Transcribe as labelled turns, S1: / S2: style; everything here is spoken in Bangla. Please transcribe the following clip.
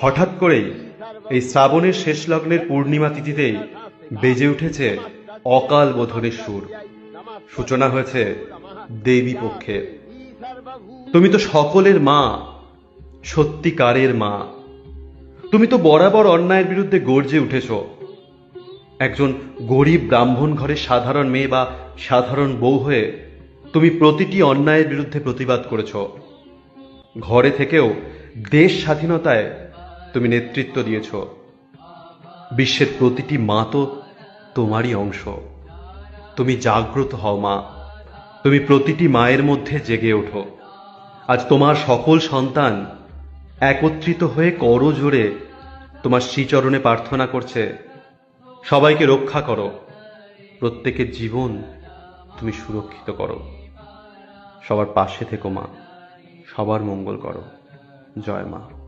S1: হঠাৎ করেই এই শ্রাবণের শেষ লগ্নের পূর্ণিমা তিথিতেই বেজে উঠেছে অকাল বোধনের সুর। সূচনা হয়েছে দেবী পক্ষে। তুমি তো সকলের মা, সত্যিকারের মা। তুমি তো বরাবর অন্যায়ের বিরুদ্ধে গর্জে উঠেছ। একজন গরিব ব্রাহ্মণ ঘরের সাধারণ মেয়ে বা সাধারণ বউ হয়ে তুমি প্রতিটি অন্যায়ের বিরুদ্ধে প্রতিবাদ করেছ। ঘরে থেকেও দেশ স্বাধীনতায় তুমি নেতৃত্ব দিয়েছ। বিশ্বের প্রতিটি মা তো তোমারই অংশ। তুমি জাগ্রত হও মা। তুমি প্রতিটি মায়ের মধ্যে জেগে ওঠো। আজ তোমার সকল সন্তান একত্রিত হয়ে করো জোরে তোমার শ্রীচরণে প্রার্থনা করছে। সবাইকে রক্ষা করো। প্রত্যেকের জীবন তুমি সুরক্ষিত করো। সবার পাশে থেকো মা। সবার মঙ্গল করো। জয় মা।